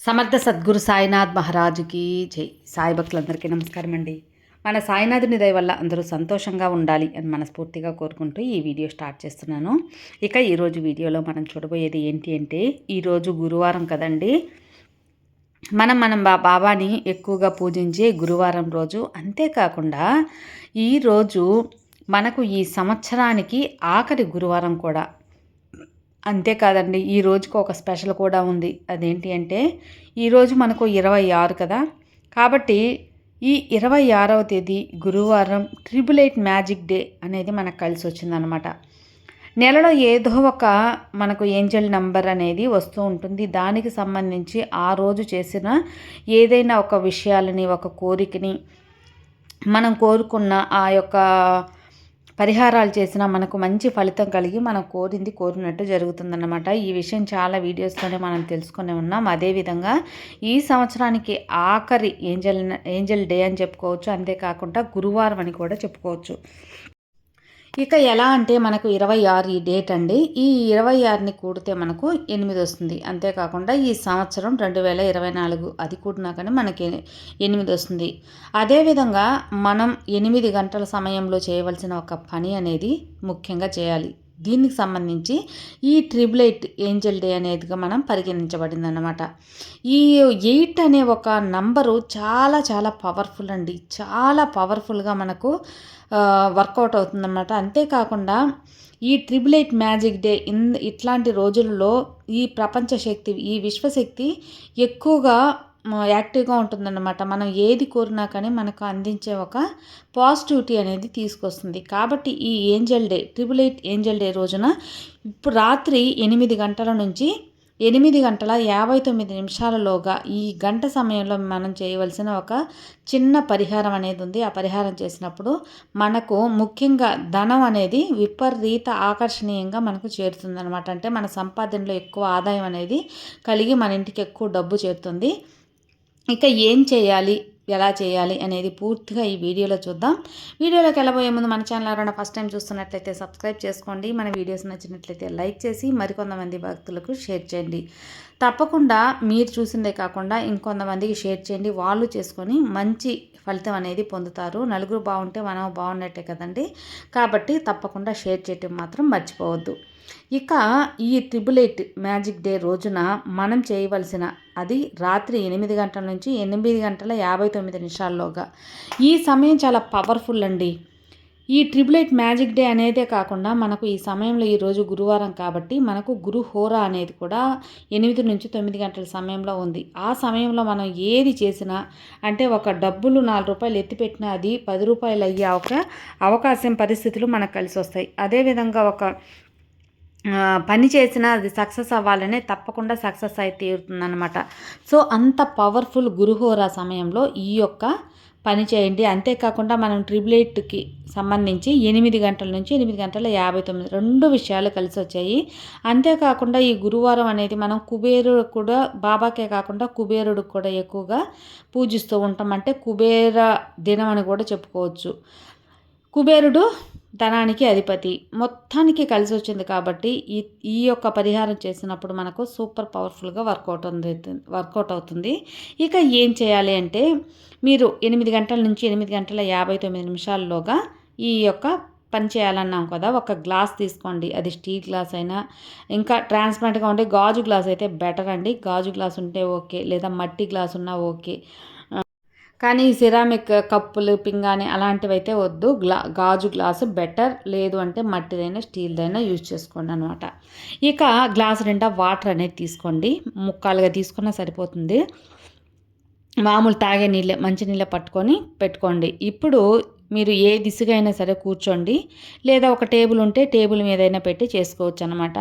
సమర్థ సద్గురు సాయినాథ్ మహారాజుకి జై. సాయి భక్తులందరికీ నమస్కారం అండి మన సాయినాథుని దయ వల్ల అందరూ సంతోషంగా ఉండాలి అని మనస్ఫూర్తిగా కోరుకుంటూ ఈ వీడియో స్టార్ట్ చేస్తున్నాను. ఇక ఈరోజు వీడియోలో మనం చూడబోయేది ఏంటి అంటే ఈరోజు గురువారం కదండి. మనం మనం బా బాబాని ఎక్కువగా పూజించే గురువారం రోజు. అంతేకాకుండా ఈరోజు మనకు ఈ సంవత్సరానికి ఆఖరి గురువారం కూడా అంతేకాదండి ఈ రోజుకు ఒక స్పెషల్ కూడా ఉంది. అదేంటి అంటే ఈరోజు మనకు ఇరవై ఆరు కదా. కాబట్టి ఈ ఇరవై ఆరవ తేదీ గురువారం ట్రిపుల్ ఎయిట్ మ్యాజిక్ డే అనేది మనకు కలిసి వచ్చిందనమాట. నెలలో ఏదో ఒక మనకు ఏంజల్ నంబర్ అనేది వస్తూ ఉంటుంది. దానికి సంబంధించి ఆ రోజు చేసిన ఏదైనా ఒక విషయాలని ఒక కోరికని మనం కోరుకున్న ఆ యొక్క పరిహారాలు చేసినా మనకు మంచి ఫలితం కలిగి మనం కోరింది కోరినట్టు జరుగుతుందన్నమాట. ఈ విషయం చాలా వీడియోస్లోనే మనం తెలుసుకునే ఉన్నాం. అదేవిధంగా ఈ సంవత్సరానికి ఆఖరి ఏంజల్ ఏంజల్ డే అని చెప్పుకోవచ్చు. అంతేకాకుండా గురువారం అని కూడా చెప్పుకోవచ్చు. ఇక ఎలా అంటే మనకు ఇరవై ఆరు ఈ డేట్ అండి. ఈ ఇరవై ఆరుని కూడితే మనకు ఎనిమిది వస్తుంది. అంతేకాకుండా ఈ సంవత్సరం రెండు వేల ఇరవై నాలుగు అది కూడినా కానీ మనకి ఎనిమిది వస్తుంది. అదేవిధంగా మనం ఎనిమిది గంటల సమయంలో చేయవలసిన ఒక పని అనేది ముఖ్యంగా చేయాలి. దీనికి సంబంధించి ఈ ట్రిబులైట్ ఏంజల్ డే అనేదిగా మనం పరిగణించబడింది అనమాట ఈ ఎయిట్ అనే ఒక నంబరు చాలా చాలా పవర్ఫుల్ అండి. చాలా పవర్ఫుల్గా మనకు వర్కౌట్ అవుతుందన్నమాట. అంతేకాకుండా ఈ triple eight magic day in ఇట్లాంటి రోజుల్లో ఈ ప్రపంచ శక్తి ఈ విశ్వశక్తి ఎక్కువగా యాక్టివ్గా ఉంటుందన్నమాట. మనం ఏది కోరినా కానీ మనకు అందించే ఒక పాజిటివిటీ అనేది తీసుకొస్తుంది. కాబట్టి ఈ angel day triple eight angel day రోజున ఇప్పుడు రాత్రి ఎనిమిది గంటల నుంచి ఎనిమిది గంటల యాభై తొమ్మిది నిమిషాలలోగా ఈ గంట సమయంలో మనం చేయవలసిన ఒక చిన్న పరిహారం అనేది ఉంది. ఆ పరిహారం చేసినప్పుడు మనకు ముఖ్యంగా ధనం అనేది విపరీత ఆకర్షణీయంగా మనకు చేరుతుంది అనమాట అంటే మన సంపాదనలో ఎక్కువ ఆదాయం అనేది కలిగి మన ఇంటికి ఎక్కువ డబ్బు చేరుతుంది. ఇక ఏం చేయాలి ఎలా చేయాలి అనేది పూర్తిగా ఈ వీడియోలో చూద్దాం. వీడియోలోకి వెళ్ళబోయే ముందు మన ఛానల్ ఎవరైనా ఫస్ట్ టైం చూస్తున్నట్లయితే సబ్స్క్రైబ్ చేసుకోండి. మన వీడియోస్ నచ్చినట్లయితే లైక్ చేసి మరికొంతమంది భక్తులకు షేర్ చేయండి. తప్పకుండా మీరు చూసిందే కాకుండా ఇంకొంతమందికి షేర్ చేయండి. వాళ్ళు చేసుకొని మంచి ఫలితం అనేది పొందుతారు. నలుగురు బాగుంటే మనం బాగున్నట్టే కదండి. కాబట్టి తప్పకుండా షేర్ చేయటం మాత్రం మర్చిపోవద్దు. ఇక ఈ ట్రిపుల్ ఎయిట్ మ్యాజిక్ డే రోజున మనం చేయవలసిన అది రాత్రి ఎనిమిది గంటల నుంచి ఎనిమిది గంటల యాభై తొమ్మిది నిమిషాల్లోగా. ఈ సమయం చాలా పవర్ఫుల్ అండి. ఈ ట్రిపుల్ ఎయిట్ మ్యాజిక్ డే అనేదే కాకుండా మనకు ఈ సమయంలో ఈరోజు గురువారం కాబట్టి మనకు గురు హోరా అనేది కూడా ఎనిమిది నుంచి తొమ్మిది గంటల సమయంలో ఉంది. ఆ సమయంలో మనం ఏది చేసినా అంటే ఒక డబ్బులు నాలుగు రూపాయలు ఎత్తిపెట్టినా అది పది రూపాయలు అయ్యే ఒక అవకాశం పరిస్థితులు మనకు కలిసి వస్తాయి. అదేవిధంగా ఒక పని చేసినా అది సక్సెస్ అవ్వాలనే తప్పకుండా సక్సెస్ అయితే తీరుతుందనమాట సో అంత పవర్ఫుల్ గురుహోరా సమయంలో ఈ యొక్క పని చేయండి. అంతేకాకుండా మనం ట్రిపుల్ ఎయిట్కి సంబంధించి ఎనిమిది గంటల నుంచి ఎనిమిది గంటల యాభై తొమ్మిది రెండు విషయాలు కలిసి వచ్చాయి. అంతేకాకుండా ఈ గురువారం అనేది మనం కుబేరుడు కూడా బాబాకే కాకుండా కుబేరుడు కూడా ఎక్కువగా పూజిస్తూ ఉంటాం. అంటే కుబేర దినం అని కూడా చెప్పుకోవచ్చు. కుబేరుడు ధనానికి అధిపతి. మొత్తానికి కలిసి వచ్చింది కాబట్టి ఈ ఈ యొక్క పరిహారం చేసినప్పుడు మనకు సూపర్ పవర్ఫుల్గా వర్కౌట్ అవుతుంది వర్కౌట్ అవుతుంది. ఇక ఏం చేయాలి అంటే మీరు ఎనిమిది గంటల నుంచి ఎనిమిది గంటల యాభై తొమ్మిది నిమిషాల్లోగా ఈ యొక్క పని చేయాలన్నాం కదా ఒక గ్లాస్ తీసుకోండి. అది స్టీల్ గ్లాస్ అయినా ఇంకా ట్రాన్స్పరెంట్గా ఉండే గాజు గ్లాస్ అయితే బెటర్ అండి. గాజు గ్లాస్ ఉంటే ఓకే లేదా మట్టి గ్లాస్ ఉన్నా ఓకే. కానీ సిరామిక్ కప్పులు పింగాని అలాంటివి అయితే వద్దు. గ్లా గాజు గ్లాసు బెటర్. లేదు అంటే మట్టిదైనా స్టీల్దైనా యూజ్ చేసుకోండి అనమాట ఇక గ్లాస్ నిండా వాటర్ అనేది తీసుకోండి. ముక్కాలుగా తీసుకున్నా సరిపోతుంది. మామూలు తాగే నీళ్ళే మంచి నీళ్ళే పట్టుకొని పెట్టుకోండి. ఇప్పుడు మీరు ఏ దిశగా అయినా సరే కూర్చోండి. లేదా ఒక టేబుల్ ఉంటే టేబుల్ మీద అయినా పెట్టి చేసుకోవచ్చు అనమాట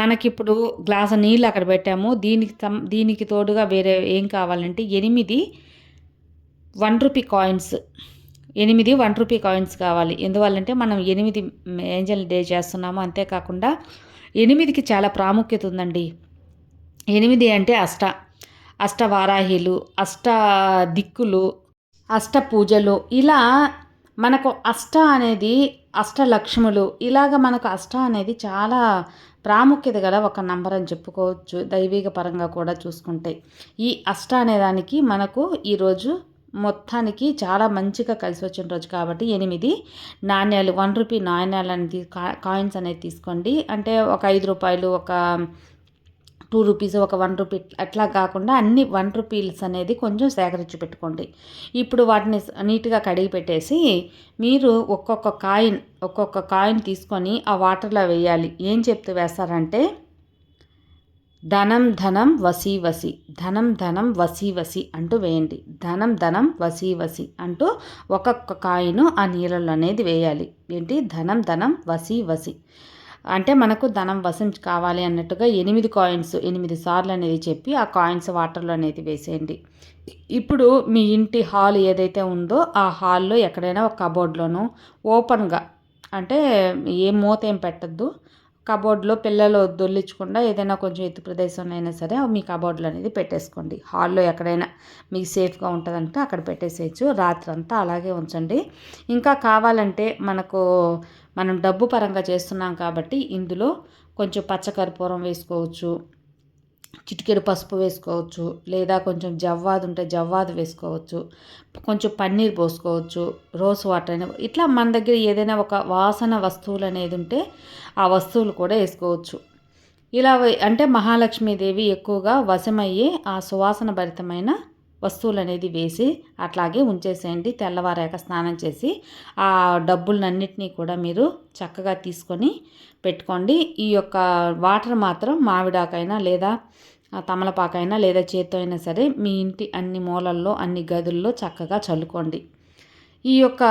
మనకిప్పుడు గ్లాసు నీళ్ళు అక్కడ పెట్టాము. దీనికి దీనికి తోడుగా వేరే ఏం కావాలంటే ఎనిమిది వన్ రూపీ కాయిన్స్ ఎనిమిది వన్ రూపీ కాయిన్స్ కావాలి. ఎందువల్లంటే మనం ఎనిమిది ఏంజల్ డే చేస్తున్నాము అంతేకాకుండా ఎనిమిదికి చాలా ప్రాముఖ్యత ఉందండి. ఎనిమిది అంటే అష్ట అష్ట వారాహిలు అష్ట దిక్కులు అష్ట పూజలు. ఇలా మనకు అష్ట అనేది అష్టలక్ష్ములు ఇలాగ మనకు అష్ట అనేది చాలా ప్రాముఖ్యత గల ఒక నంబర్ అని చెప్పుకోవచ్చు. దైవిక పరంగా కూడా చూసుకుంటే ఈ అష్ట అనేదానికి మనకు ఈరోజు మొత్తానికి చాలా మంచిగా కలిసి వచ్చిన రోజు కాబట్టి ఎనిమిది నాణ్యాలు వన్ రూపీ నాణ్యాలు అనేది కాయిన్స్ అనేది తీసుకోండి. అంటే ఒక ఐదు రూపాయలు ఒక టూ రూపీస్ ఒక వన్ రూపీ అట్లా కాకుండా అన్ని వన్ రూపీస్ అనేది కొంచెం సేకరించి పెట్టుకోండి. ఇప్పుడు వాటిని నీట్గా కడిగి పెట్టేసి మీరు ఒక్కొక్క కాయిన్ ఒక్కొక్క కాయిన్ తీసుకొని ఆ వాటర్లో వేయాలి. ఏం చెప్తూ వేస్తారంటే ధనం ధనం వసి వసి. ధనం ధనం వసి వసి అంటూ వేయండి. ధనం ధనం వసి వసి అంటూ ఒక్కొక్క కాయిను ఆ నీళ్ళలో అనేది వేయాలి. ఏంటి? ధనం ధనం వసి వసి. అంటే మనకు ధనం వశం కావాలి అన్నట్టుగా ఎనిమిది కాయిన్స్ ఎనిమిది సార్లు అనేది చెప్పి ఆ కాయిన్స్ వాటర్లో అనేది వేసేయండి. ఇప్పుడు మీ ఇంటి హాల్ ఏదైతే ఉందో ఆ హాల్లో ఎక్కడైనా ఒక కబోర్డ్లోనూ ఓపెన్గా అంటే ఏ మూత ఏం పెట్టద్దు. కబోర్డ్లో పిల్లలు దొల్లించకుండా ఏదైనా కొంచెం ఎత్తు ప్రదేశంలో అయినా సరే మీ కబోర్డ్లు అనేది పెట్టేసుకోండి. హాల్లో ఎక్కడైనా మీకు సేఫ్గా ఉంటుందంటే అక్కడ పెట్టేసేయచ్చు. రాత్రి అంతా అలాగే ఉంచండి. ఇంకా కావాలంటే మనకు మనం డబ్బు పరంగా చేస్తున్నాం కాబట్టి ఇందులో కొంచెం పచ్చకర్పూరం వేసుకోవచ్చు. చిటికెడు పసుపు వేసుకోవచ్చు లేదా కొంచెం జవ్వాదు ఉంటే జవ్వాదు వేసుకోవచ్చు కొంచెం పన్నీర్ పోసుకోవచ్చు రోస్ వాటర్ అయినా. ఇట్లా మన దగ్గర ఏదైనా ఒక వాసన వస్తువులు అనేది ఉంటే ఆ వస్తువులు కూడా వేసుకోవచ్చు. ఇలా అంటే మహాలక్ష్మీదేవి ఎక్కువగా వశమయ్యే ఆ సువాసన భరితమైన వస్తువులు అనేది వేసి అట్లాగే ఉంచేసేయండి. తెల్లవారాక స్నానం చేసి ఆ డబ్బులన్నింటినీ కూడా మీరు చక్కగా తీసుకొని పెట్టుకోండి. ఈ యొక్క వాటర్ మాత్రం మామిడాకైనా లేదా తమలపాకైనా లేదా చేత్తో అయినా సరే మీ ఇంటి అన్ని మూలల్లో అన్ని గదుల్లో చక్కగా చల్లుకోండి. ఈ యొక్క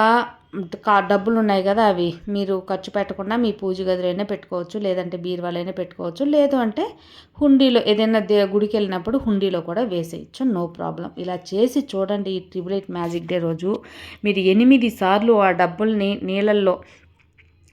డబ్బులు ఉన్నాయి కదా అవి. మీరు ఖర్చు పెట్టకుండా మీ పూజ గదిలోనే పెట్టుకోవచ్చు లేదంటే బీరువాలైనా పెట్టుకోవచ్చు. లేదు అంటే హుండీలో ఏదైనా దే గుడికి వెళ్ళినప్పుడు హుండీలో కూడా వేసేయచ్చు. No problem. ఇలా చేసి చూడండి ఈ ట్రిబుల్ ఎయిట్ మ్యాజిక్ డే రోజు. మీరు ఎనిమిది సార్లు ఆ డబ్బుల్ని నీళ్ళల్లో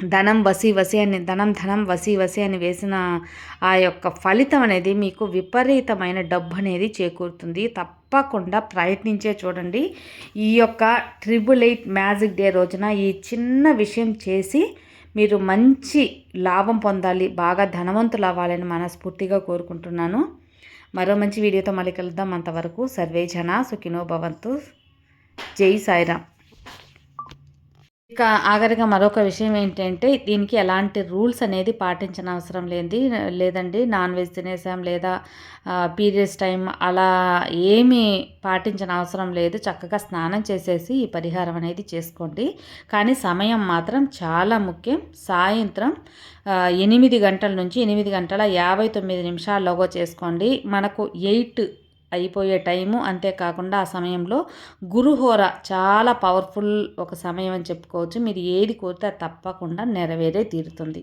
ధనం వసి వసి అని ధనం ధనం వసి వసి అని వేసిన ఆ యొక్క ఫలితం అనేది మీకు విపరీతమైన డబ్బు అనేది చేకూరుతుంది. తప్పకుండా ప్రయత్నించే చూడండి. ఈ యొక్క ట్రిబుల్ ఎయిట్ మ్యాజిక్ డే రోజున ఈ చిన్న విషయం చేసి మీరు మంచి లాభం పొందాలి బాగా ధనవంతులు అవ్వాలని మనస్ఫూర్తిగా కోరుకుంటున్నాను. మరో మంచి వీడియోతో మళ్ళీ కలుద్దాం. అంతవరకు సర్వే జన సుఖినో భవంతు. జై సాయిరామ్. ఇక ఆఖరిగా మరొక విషయం ఏంటంటే దీనికి ఎలాంటి రూల్స్ అనేది పాటించిన అవసరం లేని లేదండి నాన్ వెజ్ తినేసాం లేదా పీరియడ్స్ టైం అలా ఏమీ పాటించిన అవసరం లేదు. చక్కగా స్నానం చేసేసి ఈ పరిహారం అనేది చేసుకోండి. కానీ సమయం మాత్రం చాలా ముఖ్యం. సాయంత్రం ఎనిమిది గంటల నుంచి ఎనిమిది గంటల యాభై తొమ్మిది నిమిషాల్లోగో చేసుకోండి. మనకు ఎయిట్ అయిపోయే టైము. అంతేకాకుండా ఆ సమయంలో గురుహోర చాలా పవర్ఫుల్ ఒక సమయం అని చెప్పుకోవచ్చు. మీరు ఏది కోరితే తప్పకుండా నెరవేరే తీరుతుంది.